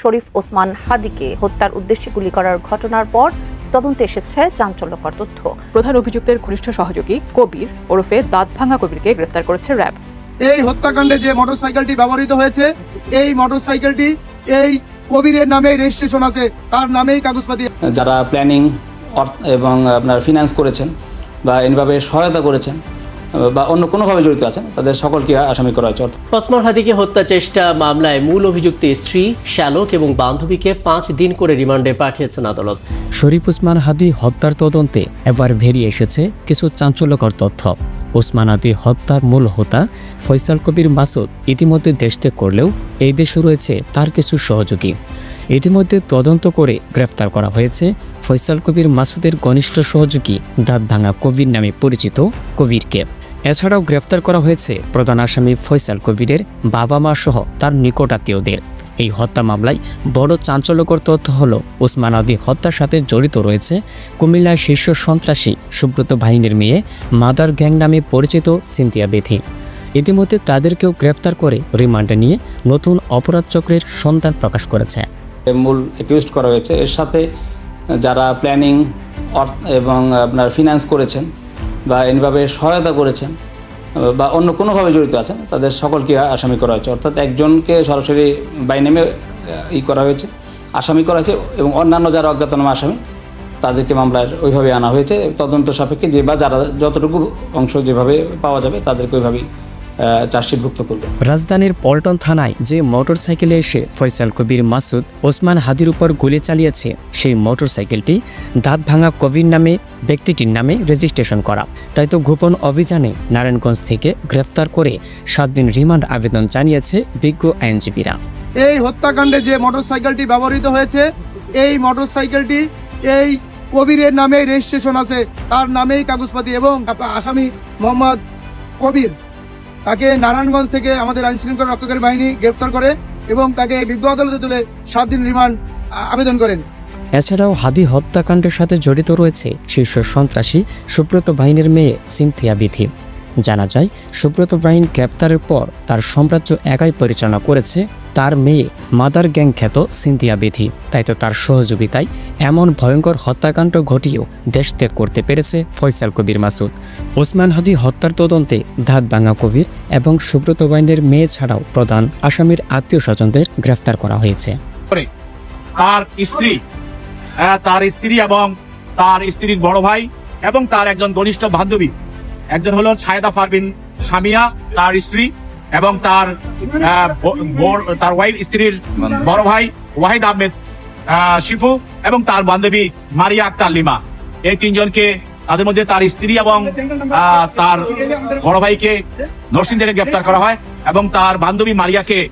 শরীফ ওসমান হাদিকে হত্যার উদ্দেশ্যে গুলি করার ঘটনার পর তদন্তে এসেছে চাঞ্চল্যকর তথ্য। প্রধান অভিযুক্তের ঘনিষ্ঠ সহযোগী কবির ওরফে দাঁত ভাঙা কবিরকে গ্রেফতার করেছে র্যাব। এই হত্যাকাণ্ডে যে মোটরসাইকেলটি ব্যবহৃত হয়েছে এই মোটরসাইকেলটি এই কবিরের নামে রেজিস্ট্রেশন আছে তার নামেই কাগজপাতি যারা প্ল্যানিং এবং আপনার ফিনান্স করেছেন বা এভাবে সহায়তা করেছেন বা অন্য কোনোভাবে জড়িত আছেন তাদের সকলকে আসামি করা হয়েছে অর্থাৎ ওসমান হাদিকে হত্যা চেষ্টা মামলায় মূল অভিযুক্ত স্ত্রী শ্যালক এবং বান্ধবীকে পাঁচ দিন করে রিমান্ডে পাঠিয়েছেন আদালত। শরীফ উসমান হাদি হত্যার তদন্তে এবার বেরিয়ে এসেছে কিছু চাঞ্চল্যকর তথ্য। ওসমান হাদি হত্যার মূল হোতা ফৈসাল কবির মাসুদ ইতিমধ্যে দেশ ত্যাগ করলেও এই দেশে রয়েছে তার কিছু সহযোগী। ইতিমধ্যে তদন্ত করে গ্রেফতার করা হয়েছে ফৈসাল কবির মাসুদের ঘনিষ্ঠ সহযোগী দাঁত ভাঙা কবির নামে পরিচিত কবিরকে। এছাড়াও গ্রেফতার করা হয়েছে প্রধান আসামি ফৈসাল কবিরের বাবা মা সহ তার নিকট আত্মীয়দের। এই হত্যা মামলায় বড় চাঞ্চল্যকর তথ্য হল, ওসমান আদি হত্যার সাথে জড়িত রয়েছে কুমিল্লার শীর্ষ সন্ত্রাসী সুব্রত বাহিনীর মেয়ে মাদার গ্যাং নামে পরিচিত সিন্তিয়া বেথি। ইতিমধ্যে তাদেরকেও গ্রেফতার করে রিমান্ডে নিয়ে নতুন অপরাধ চক্রের সন্ধান প্রকাশ করেছে। মূল অ্যাকিউজড করা হয়েছে। এর সাথে যারা প্ল্যানিং এবং আপনার ফিনান্স করেছেন বা এভাবে সহায়তা করেছেন, বা অন্য কোনোভাবে জড়িত আছেন, তাদের সকলকে আসামি করা হয়েছে। অর্থাৎ একজনকে সরাসরি বাই নেমে ই করা হয়েছে, আসামি করা হয়েছে এবং অন্যান্য যারা অজ্ঞাতনামা আসামি, তাদেরকে মামলার ওইভাবে আনা হয়েছে। তদন্ত সাপেক্ষে যে বা যারা যতটুকু অংশ যেভাবে পাওয়া যাবে, তাদেরকে ওইভাবেই চার্জশিটভুক্ত করবে। রাজধানীর পল্টন থানায় যে মোটরসাইকেলে এসে ফয়সাল কবির মাসুদ ওসমান হাদির উপর গুলি চালিয়েছে সেই মোটরসাইকেলটি দাঁত ভাঙা কবির নামে ব্যক্তিটির নামে রেজিস্ট্রেশন করা। তাই তো গোপন অভিযানে নারায়ণগঞ্জ থেকে গ্রেফতার করে সাত দিন রিমান্ড আবেদন জানিয়েছে বিজ্ঞ আইনজীবীরা। এই হত্যাকাণ্ডে যে মোটরসাইকেলটি ব্যবহৃত হয়েছে এই মোটরসাইকেলটি এই কবিরের নামে রেজিস্ট্রেশন আছে। তার নামেই কাগজপাতি এবং আসামি মোহাম্মদ কবির। তাকে নারায়ণগঞ্জ থেকে আমাদের আইন শৃঙ্খলা রক্ষাকারী বাহিনী গ্রেপ্তার করে এবং তাকে বিজ্ঞ আদালতে তুলে সাত দিন রিমান্ড আবেদন করেন। এছাড়াও হাদি হত্যাকাণ্ডের সাথে জড়িত রয়েছে শীর্ষ সন্ত্রাসী সুব্রত বাহিনীর মেয়ে সিনথিয়া বিধি জানা যায়, সুব্রত বাহিনী গ্রেপ্তারের পর তার সাম্রাজ্য একাই পরিচালনা করেছে তার মেয়ে মাদার গ্যাং খ্যাত সিনথিয়া বিধি। তাই তো তার সহযোগিতায় এমন ভয়ঙ্কর হত্যাকাণ্ড ঘটিয়েও দেশ ত্যাগ করতে পেরেছে ফয়সাল কবির মাসুদ। ওসমান হাদি হত্যার তদন্তে ধাত ভাঙা কবির এবং সুব্রত বাইনের মেয়ে ছাড়াও প্রধান আসামির আত্মীয় স্বজনদের গ্রেফতার করা হয়েছে। তার স্ত্রী তার স্ত্রী এবং তার স্ত্রীর বড় ভাই এবং তার একজন ঘনিষ্ঠ বান্ধবী। একজন হলো ছায়দা পারভিন সামিয়া তার স্ত্রী এবং তার তার ওয়াইফ স্ত্রীর বড় ভাই ওয়াহিদ আহমেদ আহ, শিপু এবং তার বান্ধবী মারিয়া আক্তার লিমা। এই তিনজনকে তাদের মধ্যে তার স্ত্রী এবং তার বড় ভাইকে নরসিং থেকে গ্রেপ্তার করা হয় এবং তার বান্ধবী মারিয়াকে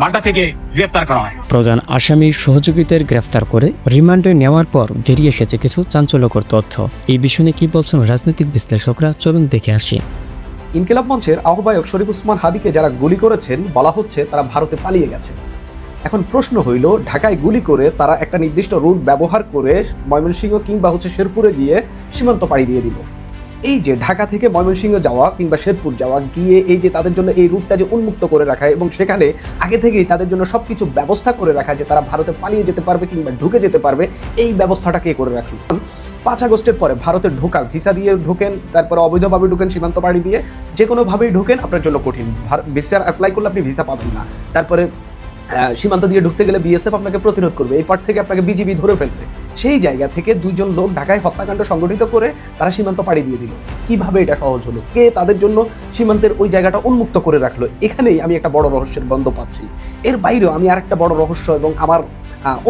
বাড্ডা থেকে গ্রেপ্তার করা হয়। প্রধান আসামি সহযোগীদের গ্রেফতার করে রিমান্ডে নেওয়ার পর বেরিয়ে এসেছে কিছু চাঞ্চল্যকর তথ্য। এই বিষয়ে কি বলছেন রাজনৈতিক বিশ্লেষকরা? চলুন দেখে আসি। ইনকিলাব মঞ্চের আহ্বায়ক শরীফ উসমান হাদিকে যারা গুলি করেছেন বলা হচ্ছে তারা ভারতে পালিয়ে গেছে। এখন প্রশ্ন হইল, ঢাকায় গুলি করে তারা একটা নির্দিষ্ট রুট ব্যবহার করে ময়মনসিংহ কিংবা হচ্ছে শেরপুরে গিয়ে সীমান্ত পাড়ি দিয়ে দিল। এই যে ঢাকা থেকে ময়মনসিংহ যাওয়া কিংবা শেরপুর যাওয়া গিয়ে এই যে তাদের জন্য এই রুটটা যে উন্মুক্ত করে রাখা এবং সেখানে আগে থেকেই তাদের জন্য সব কিছু ব্যবস্থা করে রাখা যে তারা ভারতে পালিয়ে যেতে পারবে কিংবা ঢুকে যেতে পারবে, এই ব্যবস্থাটা কে করে রাখল? পাঁচ আগস্টের পরে ভারতে ঢোকা, ভিসা দিয়ে ঢোকেন, তারপরে অবৈধভাবে ঢোকেন সীমান্ত পাড়ি দিয়ে, যে কোনোভাবেই ঢোকেন আপনার জন্য কঠিন। ভিসা অ্যাপ্লাই করলে আপনি ভিসা পাবেন না। তারপরে সীমান্ত দিয়ে ঢুকতে গেলে বিএসএফ আপনাকে প্রতিরোধ করবে। এই পার থেকে আপনাকে বিজিবি ধরে ফেলবে। সেই জায়গা থেকে দুইজন লোক ঢাকায় হত্যাকাণ্ড সংগঠিত করে তারা সীমান্ত পাড়ি দিয়ে দিল। কীভাবে এটা সহজ হলো? কে তাদের জন্য সীমান্তের ওই জায়গাটা উন্মুক্ত করে রাখল? এখানেই আমি একটা বড় রহস্যের বন্ধ পাচ্ছি। এর বাইরেও আমি আরেকটা বড় রহস্য এবং আমার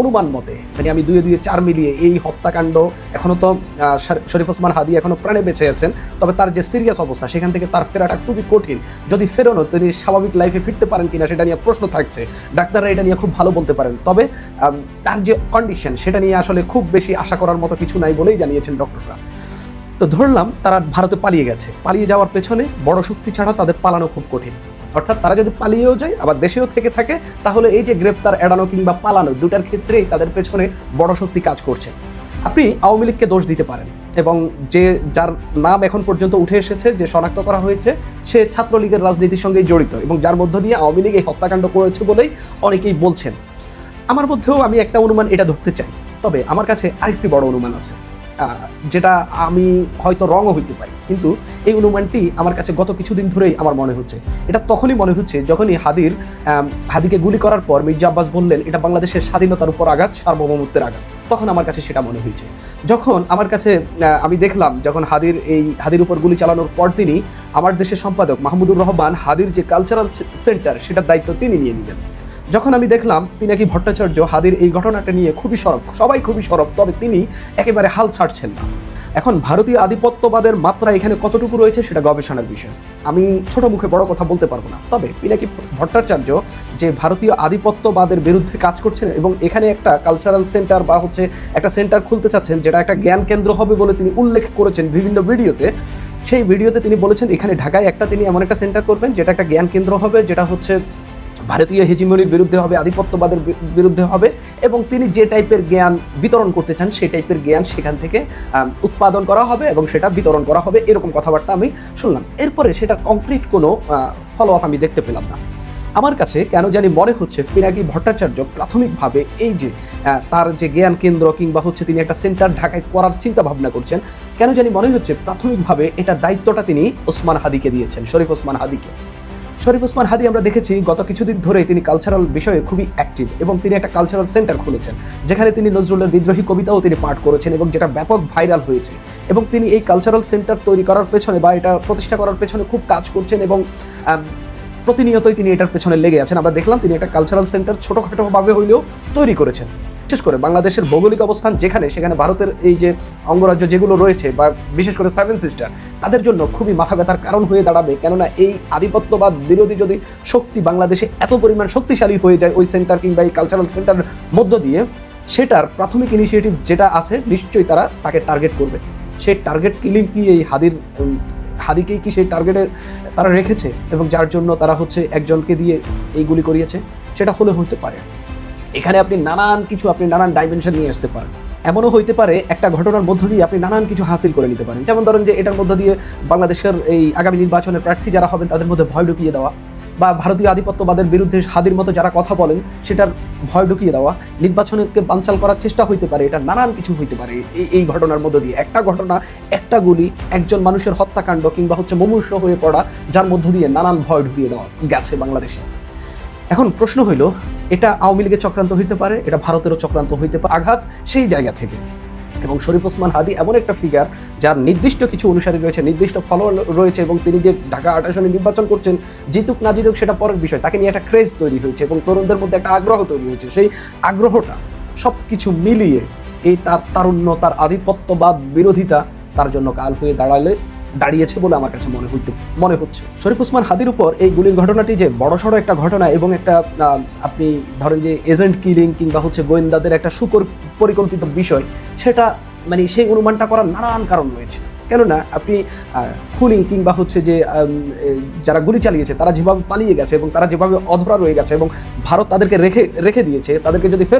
অনুমান মতে মানে আমি দুয়ে দুয়ে চার মিলিয়ে এই হত্যাকাণ্ড এখনও তো শরীফ ওসমান হাদি এখনও প্রাণে বেঁচে আছেন, তবে তার যে সিরিয়াস অবস্থা, সেখান থেকে তার ফেরাটা খুবই কঠিন। যদি ফেরোনো তিনি স্বাভাবিক লাইফে ফিরতে পারেন কিনা সেটা নিয়ে প্রশ্ন থাকছে। ডাক্তাররা এটা নিয়ে খুব ভালো বলতে পারেন। তবে তার যে কন্ডিশন সেটা নিয়ে আসলে খুব বেশি আশা করার মতো কিছু নাই বলেই জানিয়েছেন ডক্টররা। তো ধরলাম তারা ভারতে পালিয়ে গেছে। পালিয়ে যাওয়ার পেছনে বড় শক্তি ছাড়া তাদের পালানো খুব কঠিন। অর্থাৎ তারা যদি পালিয়েও যায়, আবার দেশেও থেকে থাকে, তাহলে এই যে গ্রেপ্তার, এড়ানো কিংবা পালানো দুটার ক্ষেত্রেই তাদের পেছনে বড় শক্তি কাজ করছে। আপনি আওয়ামী লীগকে দোষ দিতে পারেন এবং যে, যার নাম এখন পর্যন্ত উঠে এসেছে, যে শনাক্ত করা হয়েছে, সে ছাত্রলীগের রাজনীতির সঙ্গেই জড়িত এবং যার মধ্য দিয়ে আওয়ামী লীগ এই হত্যাকাণ্ড করেছে বলেই অনেকেই বলছেন। আমার মধ্যেও আমি একটা অনুমান এটা ধরতে চাই। তবে আমার কাছে আরেকটি বড় অনুমান আছে যেটা আমি হয়তো রঙও হইতে পারি, কিন্তু এই অনুমানটি আমার কাছে গত কিছুদিন ধরেই আমার মনে হচ্ছে। এটা তখনই মনে হচ্ছে যখনই হাদির হাদিকে গুলি করার পর মির্জা আব্বাস বললেন, এটা বাংলাদেশের স্বাধীনতার উপর আঘাত, সার্বভৌমত্বের আঘাত। তখন আমার কাছে সেটা মনে হয়েছে। যখন আমার কাছে আমি দেখলাম যখন হাদির এই, হাদির উপর গুলি চালানোর পর তিনি আমার দেশের সম্পাদক মাহমুদুর রহমান হাদির যে কালচারাল সেন্টার সেটার দায়িত্ব তিনি নিয়ে নিলেন। যখন আমি দেখলাম পিনাকি ভট্টাচার্য হাদির এই ঘটনাটা নিয়ে খুবই সরব, সবাই খুবই সরব, তবে তিনি একেবারে হাল ছাড়ছেন না। এখন ভারতীয় আধিপত্যবাদের মাত্রা এখানে কতটুকু রয়েছে সেটা গবেষণার বিষয়। আমি ছোট মুখে বড় কথা বলতে পারব না। তবে পিনাকি ভট্টাচার্য যে ভারতীয় আধিপত্যবাদের বিরুদ্ধে কাজ করছেন এবং এখানে একটা কালচারাল সেন্টার বা হচ্ছে একটা সেন্টার খুলতে চাচ্ছেন, যেটা একটা জ্ঞান কেন্দ্র হবে বলে তিনি উল্লেখ করেছেন বিভিন্ন ভিডিওতে, সেই ভিডিওতে তিনি বলেছেন এখানে ঢাকায় একটা তিনি এমন একটা সেন্টার করবেন, যেটা একটা জ্ঞান কেন্দ্র হবে, যেটা হচ্ছে ভারতীয় হেজিমনির বিরুদ্ধে হবে, আধিপত্যবাদের বিরুদ্ধে হবে এবং তিনি যে টাইপের জ্ঞান বিতরণ করতে চান, সেই টাইপের জ্ঞান সেখান থেকে উৎপাদন করা হবে এবং সেটা বিতরণ করা হবে, এরকম কথাবার্তা আমি শুনলাম। এরপরে সেটা কমপ্লিট কোনো ফলো আপ আমি দেখতে পেলাম না। আমার কাছে কেন জানি মনে হচ্ছে পিনাকি ভট্টাচার্য প্রাথমিকভাবে এই যে তার যে জ্ঞান কেন্দ্র কিংবা হচ্ছে তিনি একটা সেন্টার ঢাকায় করার চিন্তা ভাবনা করছেন, কেন জানি মনে হচ্ছে প্রাথমিকভাবে এটা দায়িত্বটা তিনি ওসমান হাদিকে দিয়েছেন, শরীফ ওসমান হাদিকে। শরীফ ওসমান হাদি আমরা দেখেছি গত কিছুদিন ধরেই তিনি কালচারাল বিষয়ে খুবই অ্যাক্টিভ এবং তিনি একটা কালচারাল সেন্টার খুলেছেন, যেখানে তিনি নজরুলের বিদ্রোহী কবিতাও তিনি পাঠ করেছেন এবং যেটা ব্যাপক ভাইরাল হয়েছে এবং তিনি এই কালচারাল সেন্টার তৈরি করার পেছনে বা এটা প্রতিষ্ঠা করার পেছনে খুব কাজ করছেন এবং প্রতিনিয়তই তিনি এটার পেছনে লেগে আছেন। আমরা দেখলাম তিনি একটা কালচারাল সেন্টার ছোটোখাটোভাবে হইলেও তৈরি করেছেন। বিশেষ করে বাংলাদেশের ভৌগোলিক অবস্থান যেখানে, সেখানে ভারতের এই যে অঙ্গরাজ্য যেগুলো রয়েছে বা বিশেষ করে সেভেন সিস্টার তাদের জন্য খুবই মাথা ব্যথার কারণ হয়ে দাঁড়াবে। কেননা এই আধিপত্যবাদ বিরোধী যদি শক্তি বাংলাদেশে এত পরিমাণ শক্তিশালী হয়ে যায় ওই সেন্টার কিংবা এই কালচারাল সেন্টারের মধ্য দিয়ে, সেটার প্রাথমিক ইনিশিয়েটিভ যেটা আছে, নিশ্চয়ই তারা তাকে টার্গেট করবে। সেই টার্গেট কিলিং কি এই হাদির হাদিকেই কি সেই টার্গেটে তারা রেখেছে? এবং যার জন্য তারা হচ্ছে একজনকে দিয়ে এইগুলি করিয়েছে? সেটা হলে হতে পারে। এখানে আপনি নানান কিছু, আপনি নানান ডাইমেনশন নিয়ে আসতে পারেন। এমনও হইতে পারে একটা ঘটনার মধ্য দিয়ে আপনি নানান কিছু হাসিল করে নিতে পারেন। যেমন ধরেন যে এটার মধ্য দিয়ে বাংলাদেশের এই আগামী নির্বাচনের প্রার্থী যারা হবেন, তাদের মধ্যে ভয় ঢুকিয়ে দেওয়া বা ভারতীয় আধিপত্যবাদের বিরুদ্ধে হাদির মতো যারা কথা বলেন, সেটার ভয় ঢুকিয়ে দেওয়া, নির্বাচনকে বানচাল করার চেষ্টা হইতে পারে, এটা নানান কিছু হইতে পারে এই এই ঘটনার মধ্য দিয়ে। একটা ঘটনা, একটা গুলি, একজন মানুষের হত্যাকাণ্ড কিংবা হচ্ছে মুমূর্ষ হয়ে পড়া, যার মধ্য দিয়ে নানান ভয় ঢুকিয়ে দেওয়া গেছে বাংলাদেশে। এখন প্রশ্ন হইল এটা আওয়ামী লীগের চক্রান্ত হইতে পারে, এটা ভারতেরও চক্রান্ত হইতে পারে। আঘাত সেই জায়গা থেকে। এবং শরীফ ওসমান হাদি এমন একটা ফিগার যার নির্দিষ্ট কিছু অনুসারী রয়েছে, নির্দিষ্ট ফলোয়ার রয়েছে এবং তিনি যে ঢাকা আট আসনে নির্বাচন করছেন, জিতুক না জিতুক সেটা পরের বিষয়। তাকে নিয়ে একটা ক্রেজ তৈরি হয়েছে এবং তরুণদের মধ্যে একটা আগ্রহ তৈরি হয়েছে। সেই আগ্রহটা সব কিছু মিলিয়ে এই তার তারুণ্য, তার আধিপত্যবাদ বিরোধিতা তার জন্য কাল হয়ে দাঁড়ালে দাঁড়িয়েছে বলে আমার কাছে মনে হইতে, মনে হচ্ছে। শরীফ উসমান হাদির উপর এই গুলির ঘটনাটি যে বড়সড় একটা ঘটনা এবং একটা আপনি ধরেন যে এজেন্ট কিলিং কিংবা হচ্ছে গোয়েন্দাদের একটা সুকর পরিকল্পিত বিষয়, সেটা মানে সেই অনুমানটা করার নানান কারণ রয়েছে। কেননা আপনি খুনি কিংবা হচ্ছে যে যারা গুলি চালিয়েছে, তারা যেভাবে পালিয়ে গেছে এবং তারা যেভাবে অধরা রয়ে গেছে এবং ভারত তাদেরকে রেখে রেখে দিয়েছে, তাদেরকে যদি ফেরত